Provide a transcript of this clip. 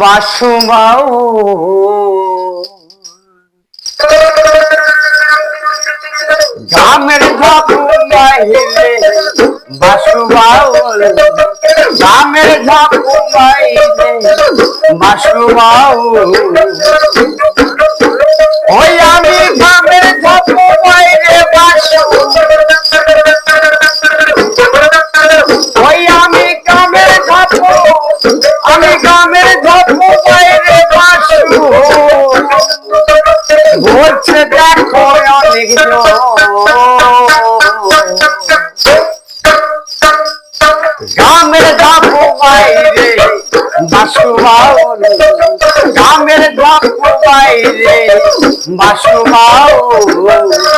বাসুবাউ গ্রামের ঝাপু বাইলে বাসুবাউল। গ্রামের ঝাপু বাইলে বাসুবাউল। বলছে দেখো অনেক গ্রামের ধাপু বাইরে বাসু বাউল গ্রামের ধাপু বাইরে বাসু বাউল